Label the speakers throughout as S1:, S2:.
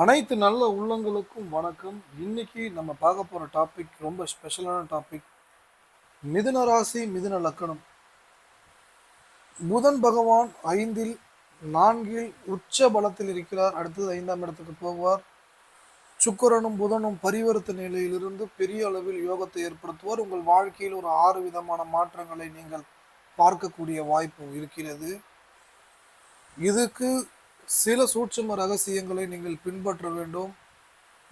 S1: அனைத்து நல்ல உள்ளங்களுக்கும் வணக்கம். இன்னைக்கு நம்ம பார்க்க போகிற டாபிக் ரொம்ப ஸ்பெஷலான டாபிக் மிதுன ராசி மிதுன லக்கணம். புதன் பகவான் ஐந்தில் நான்கில் உச்ச பலத்தில் இருக்கிறார். அடுத்தது ஐந்தாம் இடத்துக்கு போவார். சுக்கரனும் புதனும் பரிவர்த்த நிலையிலிருந்து பெரிய அளவில் யோகத்தை ஏற்படுத்துவார். உங்கள் வாழ்க்கையில் ஒரு ஆறு விதமான மாற்றங்களை நீங்கள் பார்க்கக்கூடிய வாய்ப்பு இருக்கிறது. இதுக்கு சில சூட்சும ரகசியங்களை நீங்கள் பின்பற்ற வேண்டும்.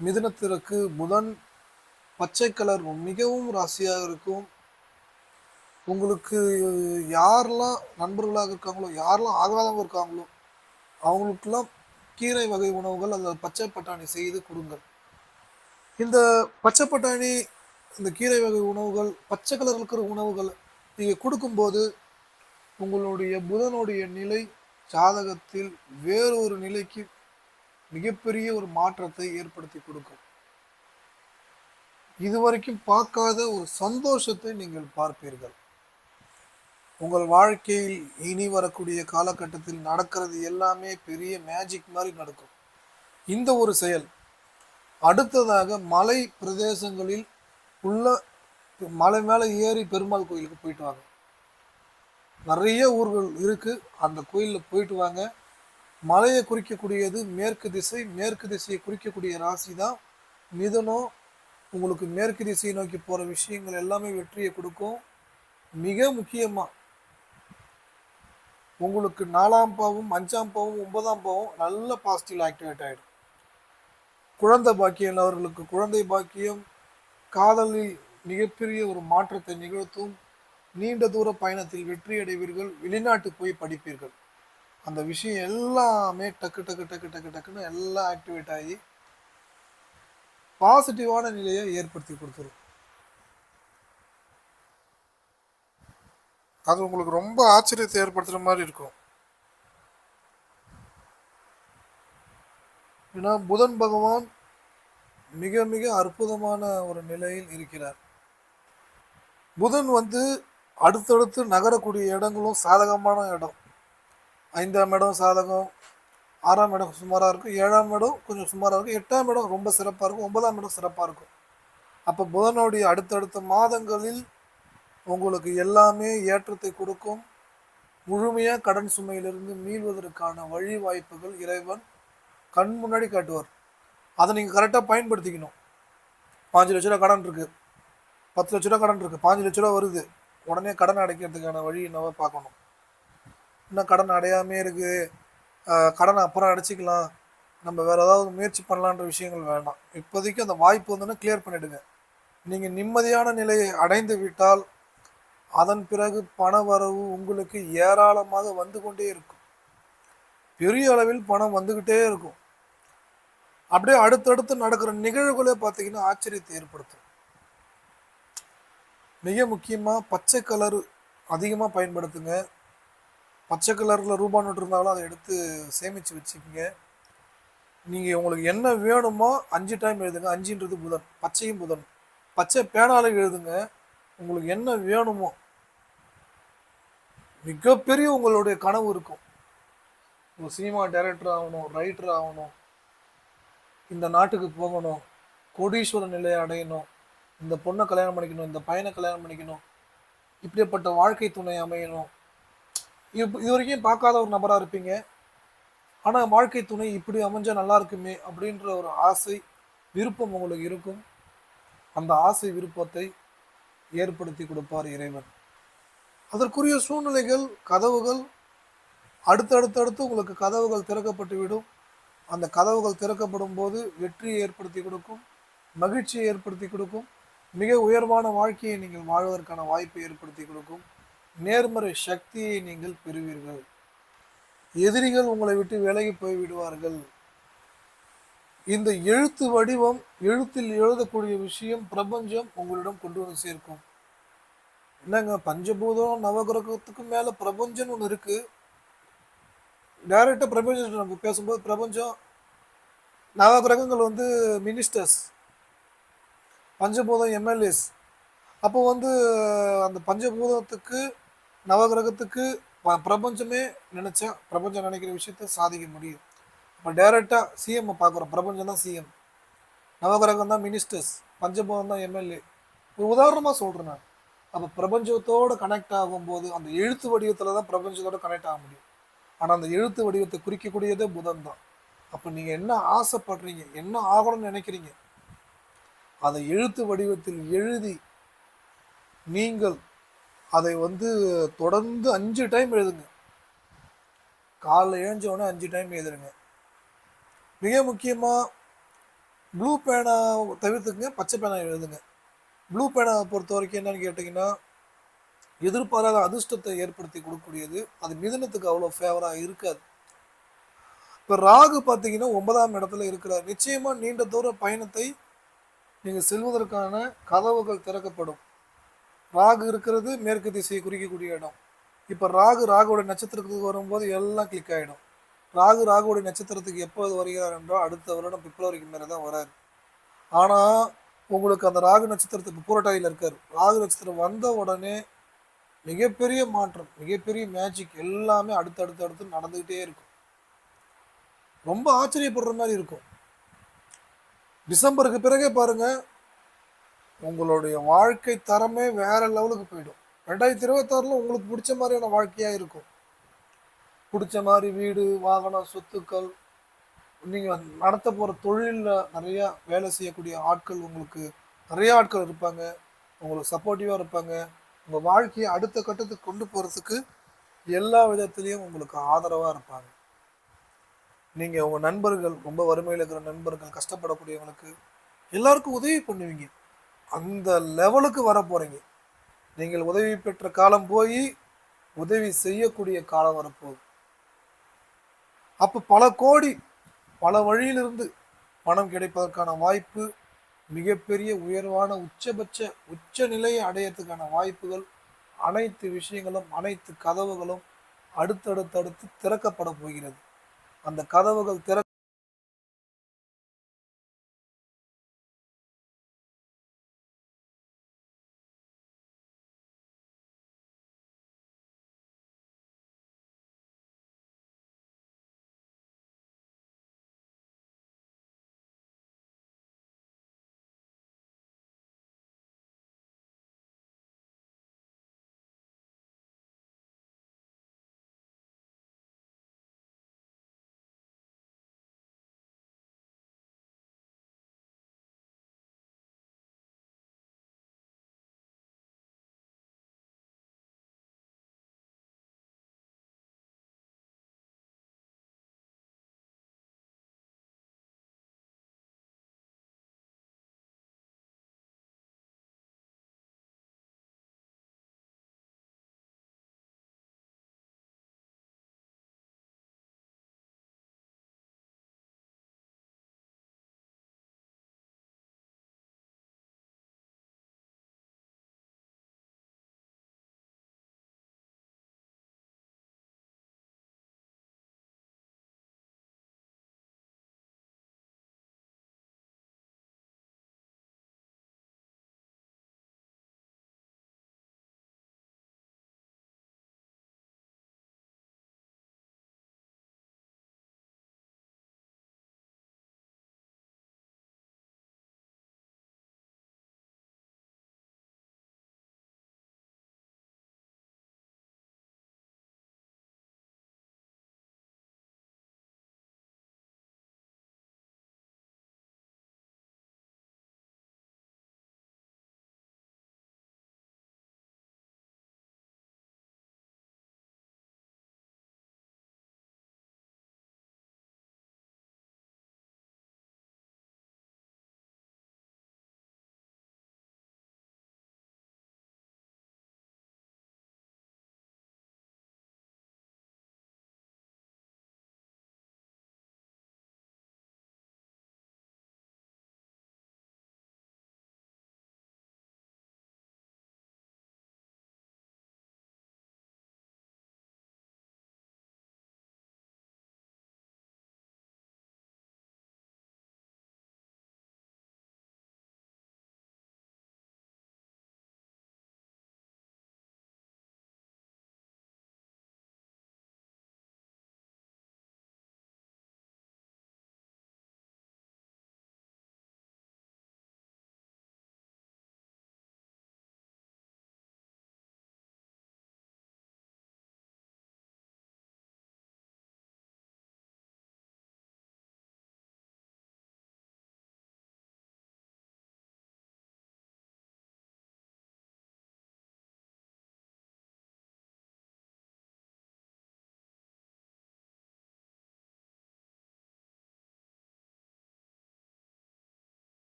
S1: மிதுனத்திற்கு புதன் பச்சை கலர் மிகவும் ராசியாக இருக்கும். உங்களுக்கு யாரெல்லாம் நண்பர்களாக இருக்காங்களோ யாரெல்லாம் ஆகாதவங்க இருக்காங்களோ அவங்களுக்கெல்லாம் கீரை வகை உணவுகள் அந்த பச்சை பட்டாணி செய்து கொடுங்கள். இந்த பச்சை பட்டாணி இந்த கீரை வகை உணவுகள் பச்சை கலர் இருக்கிற உணவுகள் நீங்கள் கொடுக்கும்போது உங்களுடைய புதனுடைய நிலை ஜாதகத்தில் வேறொரு நிலைக்கு மிகப்பெரிய ஒரு மாற்றத்தை ஏற்படுத்தி கொடுக்கும். இதுவரைக்கும் பார்க்காத ஒரு சந்தோஷத்தை நீங்கள் பார்ப்பீர்கள். உங்கள் வாழ்க்கையில் இனி வரக்கூடிய காலகட்டத்தில் நடக்கிறது எல்லாமே பெரிய மேஜிக் மாதிரி நடக்கும். இந்த ஒரு செயல் அடுத்ததாக மலை பிரதேசங்களில் உள்ள மலை மேலே ஏறி பெருமாள் கோயிலுக்கு போயிட்டு வாங்க. நிறைய ஊர்கள் இருக்குது அந்த கோயிலில் போயிட்டு வாங்க. மலையை குறிக்கக்கூடியது மேற்கு திசை மேற்கு திசையை குறிக்கக்கூடிய ராசி தான் மிதனம். உங்களுக்கு மேற்கு திசையை நோக்கி போகிற விஷயங்கள் எல்லாமே வெற்றியை கொடுக்கும். மிக முக்கியமாக உங்களுக்கு நாலாம் பாவம் அஞ்சாம் பாவம் ஒன்பதாம் பாவம் நல்ல பாசிட்டிவ் ஆக்டிவேட் ஆகிடும் குழந்தை பாக்கியம் உள்ளவர்களுக்கு குழந்தை பாக்கியம் காதலில் மிகப்பெரிய ஒரு மாற்றத்தை நிகழ்த்தும். நீண்ட தூர பயணத்தில் வெற்றி அடைவீர்கள் வெளிநாட்டு போய் படிப்பீர்கள். அந்த விஷயம் எல்லாமே டக்கு டக்கு டக்கு டக்கு டக்குன்னு எல்லாம் ஆக்டிவேட் ஆகி பாசிட்டிவான நிலையை ஏற்படுத்தி கொடுத்துரும். அது உங்களுக்கு ரொம்ப ஆச்சரியத்தை ஏற்படுத்துற மாதிரி இருக்கும். ஏன்னா புதன் பகவான் மிக மிக அற்புதமான ஒரு நிலையில் இருக்கிறார். புதன் வந்து அடுத்தடுத்து நகரக்கூடிய இடங்களும் சாதகமான இடம். ஐந்தாம் இடம் சாதகம் ஆறாம் இடம் சுமாராக இருக்கும் ஏழாம் இடம் கொஞ்சம் சுமாராக இருக்கும் எட்டாம் இடம் ரொம்ப சிறப்பாக இருக்கும் ஒன்பதாம் இடம் சிறப்பாக இருக்கும். அப்போ புதனுடைய அடுத்தடுத்த மாதங்களில் உங்களுக்கு எல்லாமே ஏற்றத்தை கொடுக்கும். முழுமையாக கடன் சுமையிலிருந்து மீள்வதற்கான வழி வாய்ப்புகள் இறைவன் கண் முன்னாடி காட்டுவார். அதை நீங்கள் கரெக்டாக பயன்படுத்திக்கணும். பாஞ்சு லட்ச ரூபா கடன் இருக்குது பத்து லட்ச ரூபா கடன் இருக்குது பாஞ்சு லட்ச ரூபா வருது. உடனே கடன் அடைக்கிறதுக்கான வழி என்னவோ பார்க்கணும். இன்னும் கடன் அடையாமே இருக்குது. கடனை அப்புறம் அடைச்சிக்கலாம். நம்ம வேறு ஏதாவது முயற்சி பண்ணலான்ற விஷயங்கள் வேண்டாம். இப்போதைக்கு அந்த வாய்ப்பு வந்துன்னா கிளியர் பண்ணிவிடுங்க நீங்கள் நிம்மதியான நிலையை அடைந்து விட்டால் அதன் பிறகு பண வரவு உங்களுக்கு ஏராளமாக வந்து கொண்டே இருக்கும். பெரிய அளவில் பணம் வந்துக்கிட்டே இருக்கும். அப்படியே அடுத்தடுத்து நடக்கிற நிகழ்வுகளே பார்த்தீங்கன்னா ஆச்சரியத்தை ஏற்படுத்தும். மிக முக்கியமாக பச்சை கலர் அதிகமாக பயன்படுத்துங்க. பச்சை கலரில் ரூபா நோட்டு இருந்தாலும் அதை எடுத்து சேமித்து வச்சுக்கோங்க. நீங்கள் உங்களுக்கு என்ன வேணுமோ அஞ்சு டைம் எழுதுங்க. அஞ்சுன்றது புதன் பச்சையும் புதன். பச்சை பேனால எழுதுங்க. உங்களுக்கு என்ன வேணுமோ. மிகப்பெரிய உங்களுடைய கனவு இருக்கும். ஒரு சினிமா டைரக்டர் ஆகணும் ரைட்டர் ஆகணும். இந்த நாட்டுக்கு போகணும். கோடீஸ்வர நிலையை அடையணும். இந்த பொண்ணை கல்யாணம் பண்ணிக்கணும் இந்த பையனை கல்யாணம் பண்ணிக்கணும் இப்படிப்பட்ட வாழ்க்கை துணை அமையணும். இது இது வரைக்கும் பார்க்காத ஒரு நபராக இருப்பீங்க. ஆனால் வாழ்க்கை துணை இப்படி அமைஞ்சால் நல்லா இருக்குமே அப்படின்ற ஒரு ஆசை விருப்பம் உங்களுக்கு இருக்கும். அந்த ஆசை விருப்பத்தை ஏற்படுத்தி கொடுப்பார் இறைவன். அதற்குரிய சூழ்நிலைகள் கதவுகள் அடுத்தடுத்தடுத்து உங்களுக்கு கதவுகள் திறக்கப்பட்டு விடும். அந்த கதவுகள் திறக்கப்படும் போது வெற்றியை ஏற்படுத்தி கொடுக்கும் மகிழ்ச்சியை ஏற்படுத்தி கொடுக்கும். மிக உயர்வான வாழ்க்கையை நீங்கள் வாழ்வதற்கான வாய்ப்பை ஏற்படுத்தி கொடுக்கும். நேர்மறை சக்தியை நீங்கள் பெறுவீர்கள். எதிரிகள் உங்களை விட்டு விலகி போய் விடுவார்கள் இந்த எழுத்து வடிவம் எழுத்தில் எழுதக்கூடிய விஷயம் பிரபஞ்சம் உங்களிடம் கொண்டு வந்து சேர்க்கும். என்னங்க பஞ்சபூதம் நவகிரகத்துக்கும் மேலே பிரபஞ்சம் ஒன்று இருக்கு. டைரக்டா பிரபஞ்சம் நம்ம பேசும்போது பிரபஞ்சம் நவகிரகங்கள் வந்து மினிஸ்டர்ஸ் பஞ்சபூதம் எம்எல்ஏஸ் அப்போ வந்து அந்த பஞ்சபூதத்துக்கு நவகிரகத்துக்கு பிரபஞ்சமே நினைச்சா பிரபஞ்சம் நினைக்கிற விஷயத்த சாதிக்க முடியும். இப்போ டைரெக்டாக சிஎம் பார்க்குறோம். பிரபஞ்சம் தான் சிஎம் நவகிரகம் தான் மினிஸ்டர்ஸ் பஞ்சபூதம் தான் எம்எல்ஏ ஒரு உதாரணமாக சொல்கிறேன் நான். அப்போ பிரபஞ்சத்தோடு கனெக்ட் ஆகும்போது அந்த எழுத்து வடிவத்தில் தான் பிரபஞ்சத்தோட கனெக்ட் ஆக முடியும். ஆனால் அந்த எழுத்து வடிவத்தை குறிக்கக்கூடியதே புதன் தான். அப்போ நீங்கள் என்ன ஆசைப்படுறீங்க? என்ன ஆகணும்னு நினைக்கிறீங்க? அதை எழுத்து வடிவத்தில் எழுதி நீங்கள் அதை வந்து தொடர்ந்து அஞ்சு டைம் எழுதுங்க. காலைல எழுஞ்சவொடனே அஞ்சு டைம் எழுதுருங்க மிக முக்கியமாக ப்ளூ பேனா தவிர்த்துக்குங்க பச்சை பேனா எழுதுங்க. ப்ளூ பேனாவை பொறுத்த வரைக்கும் என்னன்னு கேட்டிங்கன்னா எதிர்பாராத அதிர்ஷ்டத்தை ஏற்படுத்தி கொடுக்கக்கூடியது. அது மிதனத்துக்கு அவ்வளோ ஃபேவராக இருக்காது. இப்போ ராகு பார்த்தீங்கன்னா ஒன்பதாம் இடத்துல இருக்கிறார். நிச்சயமாக நீண்ட தூர பயணத்தை நீங்கள் செல்வதற்கான கதவுகள் திறக்கப்படும். ராகு இருக்கிறது மேற்கு திசையை குறிக்கக்கூடிய இடம். இப்போ ராகு ராகுவோட நட்சத்திரத்துக்கு வரும்போது எல்லாம் கிளிக் ஆகிடும் ராகு ராகுடைய நட்சத்திரத்துக்கு எப்போது வருகிறார் என்றால் அடுத்த வருடம் பிப்ரவரிக்கு மேலே தான் வராரு. ஆனால் உங்களுக்கு அந்த ராகு நட்சத்திரத்துக்கு பூரட்டாதியில் இருக்கார். ராகு நட்சத்திரம் வந்த உடனே மிகப்பெரிய மாற்றம் மிகப்பெரிய மேஜிக் எல்லாமே அடுத்தடுத்து அடுத்து நடந்துக்கிட்டே இருக்கும். ரொம்ப ஆச்சரியப்படுற மாதிரி இருக்கும். டிசம்பருக்கு பிறகே பாருங்க உங்களுடைய வாழ்க்கை தரமே வேற லெவலுக்கு போயிடும். ரெண்டாயிரத்தி இருபத்தாறுல உங்களுக்கு பிடிச்ச மாதிரியான வாழ்க்கையா இருக்கும். பிடிச்ச மாதிரி வீடு வாகனம் சொத்துக்கள் நீங்கள் நடத்த போகிற தொழிலில் நிறையா வேலை செய்யக்கூடிய ஆட்கள் உங்களுக்கு நிறைய ஆட்கள் இருப்பாங்க. உங்களுக்கு சப்போர்ட்டிவாக இருப்பாங்க. உங்கள் வாழ்க்கையை அடுத்த கட்டத்துக்கு கொண்டு போகிறதுக்கு எல்லா விதத்துலேயும் உங்களுக்கு ஆதரவாக இருப்பாங்க. நீங்கள் உங்கள் நண்பர்கள் ரொம்ப வறுமையில் இருக்கிற நண்பர்கள் கஷ்டப்படக்கூடியவங்களுக்கு எல்லாருக்கும் உதவி பண்ணுவீங்க. அந்த லெவலுக்கு வர போகிறீங்க நீங்கள் உதவி பெற்ற காலம் போய் உதவி செய்யக்கூடிய காலம் வரப்போகுது. அப்போ பல கோடி பல வழியிலிருந்து பணம் கிடைப்பதற்கான வாய்ப்பு மிகப்பெரிய உயர்வான உச்சபட்ச உச்ச நிலையை அடையறதுக்கான வாய்ப்புகள் அனைத்து விஷயங்களும் அனைத்து கதவுகளும் அடுத்தடுத்தடுத்து திறக்கப்பட போகிறது. அந்த கதவுகள் திற